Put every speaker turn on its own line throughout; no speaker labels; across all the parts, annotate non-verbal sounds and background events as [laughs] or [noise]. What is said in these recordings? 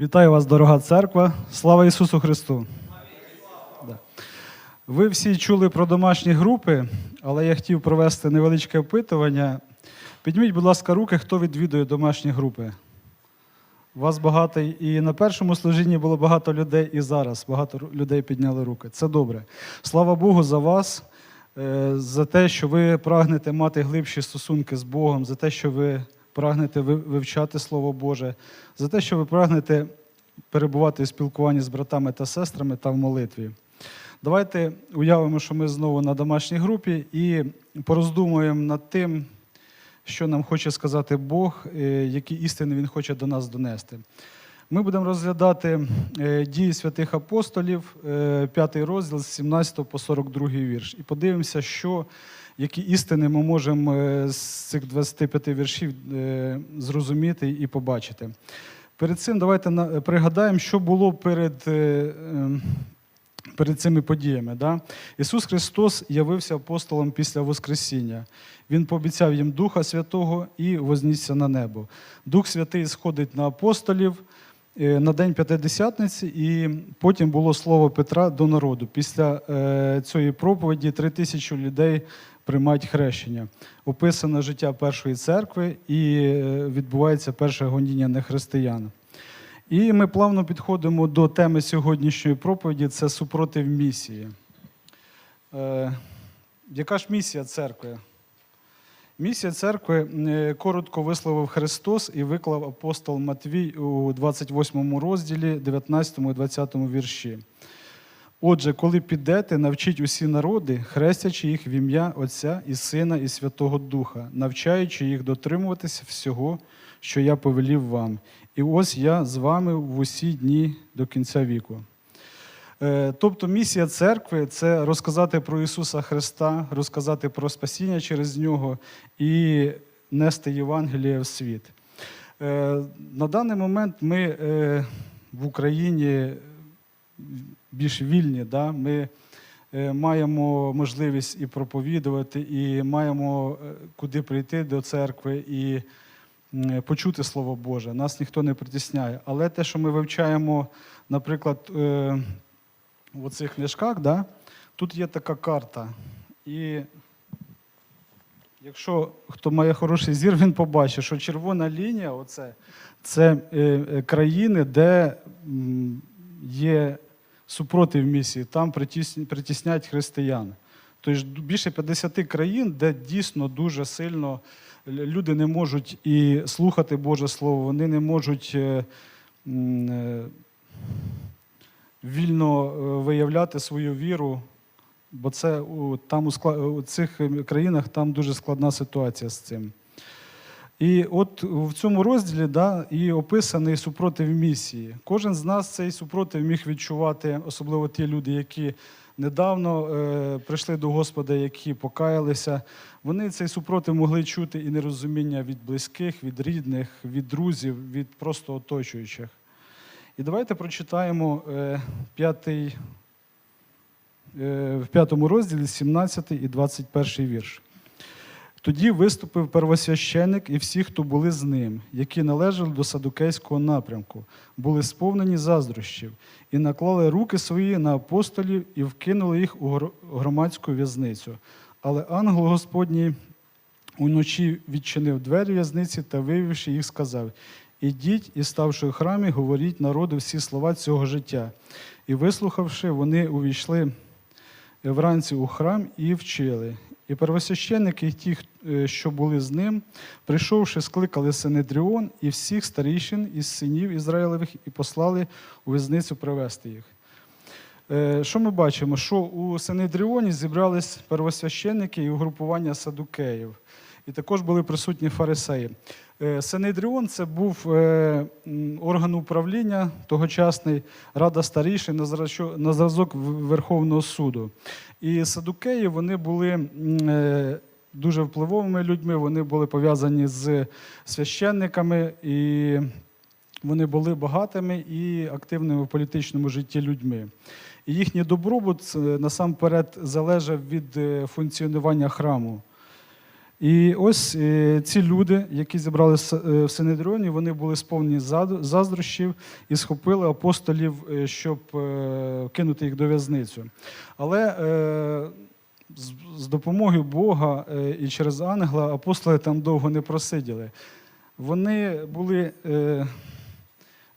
Вітаю вас, дорога церква. Слава Ісусу Христу! Ви всі чули про домашні групи, але я хотів провести невеличке опитування. Підніміть, будь ласка, руки, хто відвідує домашні групи. Вас багато, і на першому служінні було багато людей, і зараз багато людей підняли руки. Це добре. Слава Богу за вас, е, за те, що ви прагнете мати глибші стосунки з Богом, за те, що ви прагнете вивчати Слово Боже, за те, що ви прагнете перебувати у спілкуванні з братами та сестрами та в молитві. Давайте уявимо, що ми знову на домашній групі і пороздумуємо над тим, що нам хоче сказати Бог, е, які істини Він хоче до нас донести. Ми будемо розглядати е, дії святих апостолів, е, п'ятий розділ з 17 по 42 вірш. І подивимося, що, які істини ми можемо е, з цих 25 віршів е, зрозуміти і побачити. Перед цим давайте пригадаємо, що було перед, е, ем, перед цими подіями. Да? Ісус Христос явився апостолом після Воскресіння. Він пообіцяв їм Духа Святого і вознісся на небо. Дух Святий сходить на апостолів е, на День П'ятидесятниці, і потім було слово Петра до народу. Після е, цієї проповіді три тисячі людей приймають хрещення. Описано життя першої церкви і е, відбувається перше гоніння нехристиян. І ми плавно підходимо до теми сьогоднішньої проповіді це супротив місії. Е, яка ж місія церкви? Місія церкви е, коротко висловив Христос і виклав апостол Матвій у 28 розділі, 19 і 20 вірші. Отже, коли підете, навчіть усі народи, хрестячи їх в ім'я Отця і Сина і Святого Духа, навчаючи їх дотримуватися всього, що я повелів вам. І ось я з вами в усі дні до кінця віку. Е, Тобто місія церкви це розказати про Ісуса Христа, розказати про спасіння через Нього і нести Євангеліє в світ. Е, На даний момент ми е, в Україні більш вільні. Да? Ми маємо можливість і проповідувати, і маємо куди прийти до церкви і почути Слово Боже. Нас ніхто не притісняє. Але те, що ми вивчаємо, наприклад, в оцих книжках, да? тут є така карта. І якщо хто має хороший зір, він побачить, що червона лінія оце, це е, е, країни, де є супротив місії, там притісняють християн. Тобто більше 50 країн, де дійсно дуже сильно люди не можуть і слухати Боже Слово, вони не можуть е, вільно е, виявляти свою віру, бо це там у, скла- у цих е, країнах там дуже складна ситуація з цим. І от в цьому розділі да, і описаний супротив місії. Кожен з нас цей супротив міг відчувати, особливо ті люди, які недавно е, прийшли до Господа, які покаялися. Вони цей супротив могли чути і нерозуміння від близьких, від рідних, від друзів, від просто оточуючих. І давайте прочитаємо е, п'ятий, е, в п'ятому розділі 17 і 21 вірш. Тоді виступив первосвященик і всі, хто були з ним, які належали до садукейського напрямку, були сповнені заздрощів, і наклали руки свої на апостолів і вкинули їх у громадську в'язницю. Але ангел Господній уночі відчинив двері в'язниці та, вивівши їх, сказав: Ідіть і, ставши в храмі, говоріть народу всі слова цього життя. І вислухавши, вони увійшли вранці у храм і вчили. І первосвященники, ті, е, що були з ним, прийшовши, скликали Синедріон і всіх старішин із синів Ізраїлевих і послали у в'язницю привести їх. Е, Що ми бачимо? Що у Синедріоні зібрались первосвященники і угрупування садукеїв. І також були присутні фарисеї. Е, Синедріон це був е, орган управління тогочасний Рада старішин на зразок Верховного суду. І садукеї вони були е, дуже впливовими людьми, вони були пов'язані з священниками, і вони були багатими і активними в політичному житті людьми. І їхній добробут насамперед залежав від функціонування храму. І ось е, ці люди, які зібрали в Синедріоні, вони були сповнені заздрощів і схопили апостолів, е, щоб е, кинути їх до в'язницю. Але е, з, допомогою Бога е, і через ангела апостоли там довго не просиділи. Вони були е,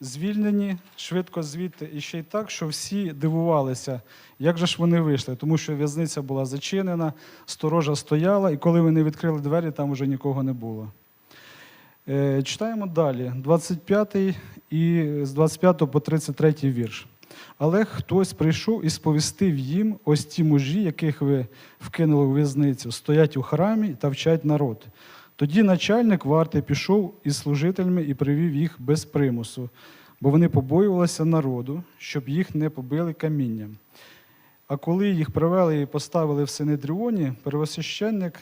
звільнені швидко звідти, і ще й так, що всі дивувалися, як же ж вони вийшли, тому що в'язниця була зачинена, сторожа стояла, і коли вони відкрили двері, там вже нікого не було. Е, Читаємо далі, 25 і з 25 по 33 вірш. Але хтось прийшов і сповістив їм ось ті мужі, яких ви вкинули у в'язницю, стоять у храмі та вчать народ. Тоді начальник варти пішов із служителями і привів їх без примусу, бо вони побоювалися народу, щоб їх не побили камінням. А коли їх привели і поставили в Синедріоні, первосвященник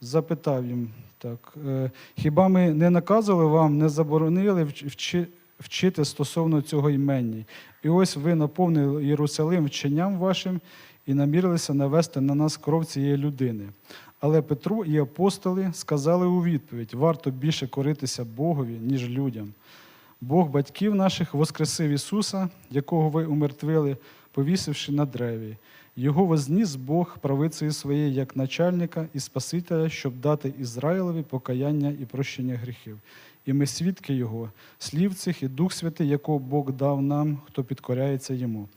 запитав їм так: «Е, хіба ми не наказували вам, не заборонили вчи- вчити стосовно цього імені? І ось ви наповнили Єрусалим вченням вашим і намірилися навести на нас кров цієї людини. Але Петру і апостоли сказали у відповідь: варто більше коритися Богові, ніж людям. Бог батьків наших воскресив Ісуса, якого ви умертвили, повісивши на древі. Його возніс Бог правицею своєю як начальника і Спасителя, щоб дати Ізраїлові покаяння і прощення гріхів. І ми свідки Його, слів цих і Дух Святий, якого Бог дав нам, хто підкоряється йому.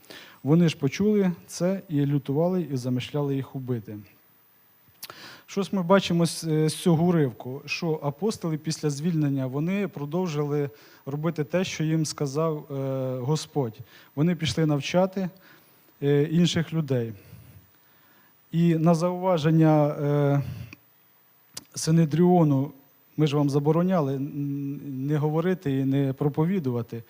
Вони ж почули це і лютували, і замишляли їх убити. Щось ми бачимо з е, цього уривку, що апостоли після звільнення вони продовжили робити те, що їм сказав е, Господь. Вони пішли навчати е, інших людей. І на зауваження Синедріону, ми ж вам забороняли не говорити і не проповідувати.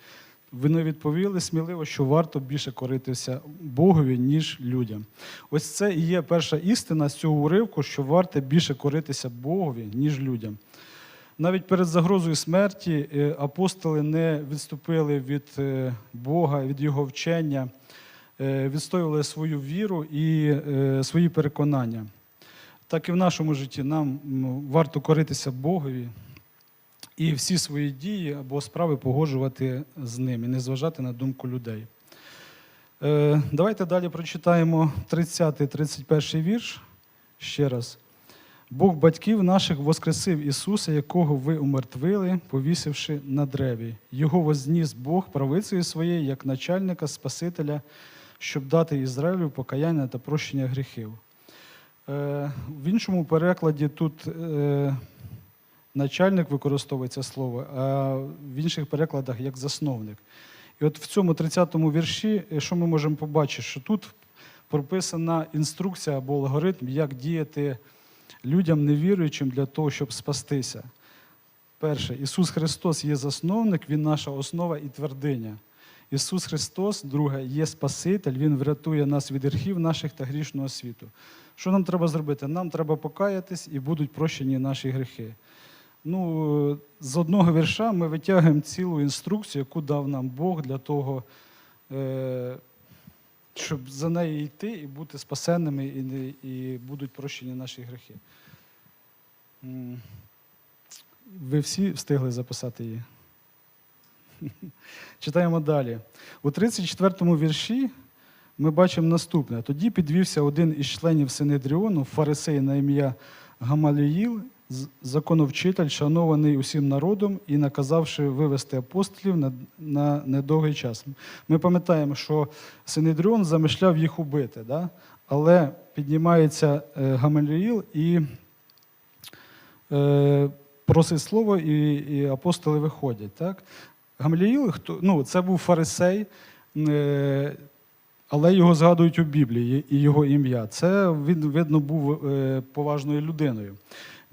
Вони відповіли сміливо, що варто більше коритися Богові, ніж людям. Ось це і є перша істина з цього уривку, що варто більше коритися Богові, ніж людям. Навіть перед загрозою смерті е, апостоли не відступили від е, Бога, від Його вчення, е, відстоювали свою віру і свої переконання. Так і в нашому житті нам варто коритися Богові і всі свої дії або справи погоджувати з ним і не зважати на думку людей. Е, Давайте далі прочитаємо 30-31 вірш ще раз. Бог батьків наших воскресив Ісуса, якого ви умертвили, повісивши на древі. Його возніс Бог правицею своєю як начальника Спасителя, щоб дати Ізраїлю покаяння та прощення гріхів. Е, В іншому перекладі тут начальник використовується слово, а в інших перекладах як засновник. І от в цьому 30-му вірші, е, що ми можемо побачити, що тут прописана інструкція або алгоритм, як діяти людям невіруючим для того, щоб спастися. Перше, Ісус Христос є засновник, Він наша основа і твердиня. Ісус Христос, друге, є Спаситель, Він врятує нас від гріхів наших та грішного світу. Що нам треба зробити? Нам треба покаятись і будуть прощені наші гріхи. Ну, з одного вірша ми витягуємо цілу інструкцію, яку дав нам Бог для того, е, щоб за нею йти і бути спасенними, і, і будуть прощені наші гріхи. Ви всі встигли записати її? [laughs] Читаємо далі. У 34-му вірші ми бачимо наступне. Тоді підвівся один із членів Синедріону, фарисей на ім'я Гамаліїл, з- законовчитель, шанований усім народом, і наказавши вивести апостолів на, на недовгий час. Ми пам'ятаємо, що Синедріон замишляв їх убити, да? але піднімається е, Гамаліїл і е, просить слово, і, і апостоли виходять. Так? Гамаліїл, хто, ну, це був фарисей, е, але його згадують у Біблії і його ім'я. Це він, видно, був е, поважною людиною.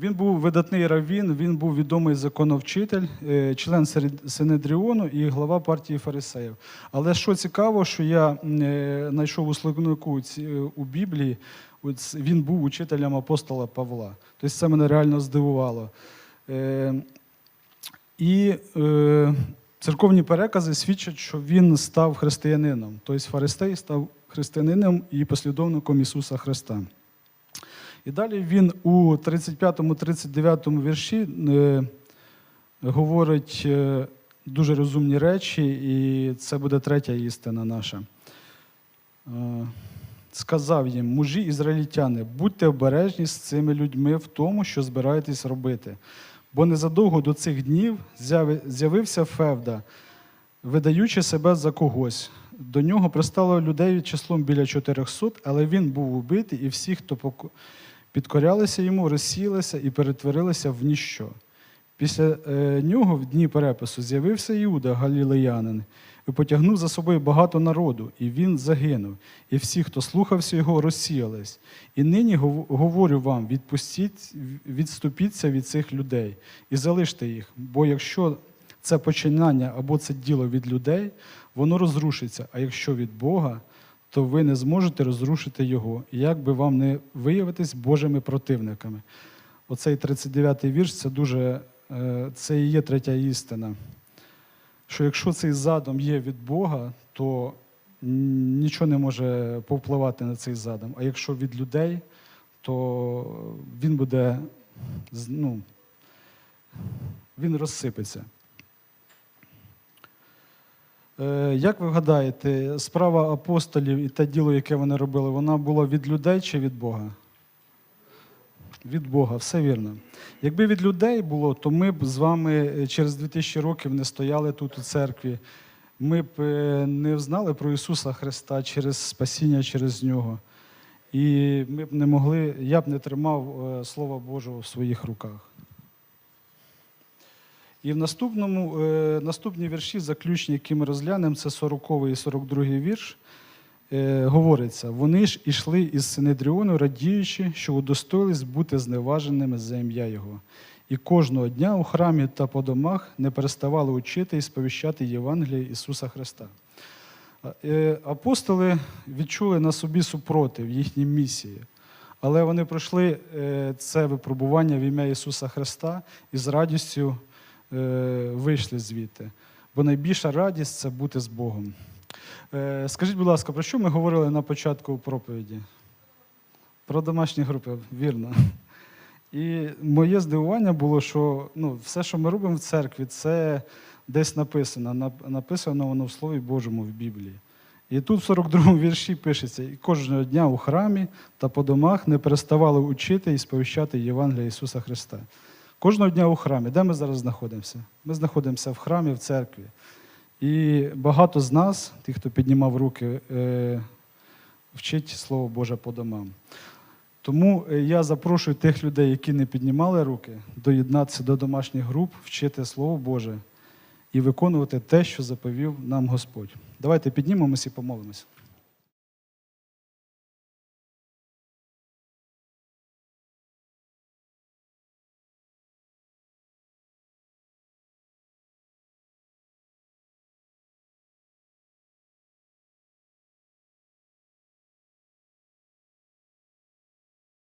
Він був видатний раввін, він був відомий законовчитель, е, член Синедріону і глава партії фарисеїв. Але що цікаво, що я е, знайшов у словнику е, у Біблії, він був учителем апостола Павла. Тобто це мене реально здивувало. І церковні перекази свідчать, що він став християнином. Тобто фарисей став християнином і послідовником Ісуса Христа. І далі він у 35-39 вірші е, говорить е, дуже розумні речі, і це буде третя істина наша. Е, Сказав їм, мужі ізраїльтяни, будьте обережні з цими людьми в тому, що збираєтесь робити. Бо незадовго до цих днів з'явився Февда, видаючи себе за когось. До нього пристало людей числом біля 400, але він був убитий, і всі, хто підкорялися йому, розсіялися і перетворилися в ніщо. Після е, нього в дні перепису з'явився Іуда Галілеянин і потягнув за собою багато народу, і він загинув. І всі, хто слухався його, розсіялись. І нині говорю вам: відпустіть, відступіться від цих людей і залиште їх. Бо якщо це починання або це діло від людей, воно розрушиться. А якщо від Бога, то ви не зможете розрушити його, як би вам не виявитись Божими противниками. Оцей 39-й вірш це дуже е, це і є третя істина. Що якщо цей задум є від Бога, то нічого не може повпливати на цей задум. А якщо від людей, то він буде ну, він розсипеться. Е, Як ви гадаєте, справа апостолів і те діло, яке вони робили, вона була від людей чи від Бога? Від Бога, все вірно. Якби від людей було, то ми б з вами е, через 2000 років не стояли тут у церкві. Ми б е, не знали про Ісуса Христа через спасіння через Нього. І ми б не могли, я б не тримав Слова Божого в своїх руках. І в наступному, е, наступні вірші, заключні, які ми розглянемо, це 40 і 42 вірш. Е, говориться, вони ж ішли із Синедріону, радіючи, що удостоїлись бути зневаженими за ім'я Його. І кожного дня у храмі та по домах не переставали учити і сповіщати Євангеліє Ісуса Христа. Е, Апостоли відчули на собі супротив їхній місії, але вони пройшли це випробування в ім'я Ісуса Христа і з радістю вийшли звідти. Бо найбільша радість це бути з Богом. Е, Скажіть, будь ласка, про що ми говорили на початку проповіді? Про домашні групи, вірно. І моє здивування було, що ну, все, що ми робимо в церкві, це десь написано. Написано воно в Слові Божому в Біблії. І тут в 42-му вірші пишеться: і кожного дня у храмі та по домах не переставали учити і сповіщати Євангелія Ісуса Христа. Кожного дня у храмі. Де ми зараз знаходимося? Ми знаходимося в храмі, в церкві. І багато з нас, тих, хто піднімав руки, е, вчить Слово Боже по домам. Тому е, я запрошую тих людей, які не піднімали руки, доєднатися до домашніх груп, вчити Слово Боже і виконувати те, що заповів нам Господь. Давайте піднімемося і помолимося.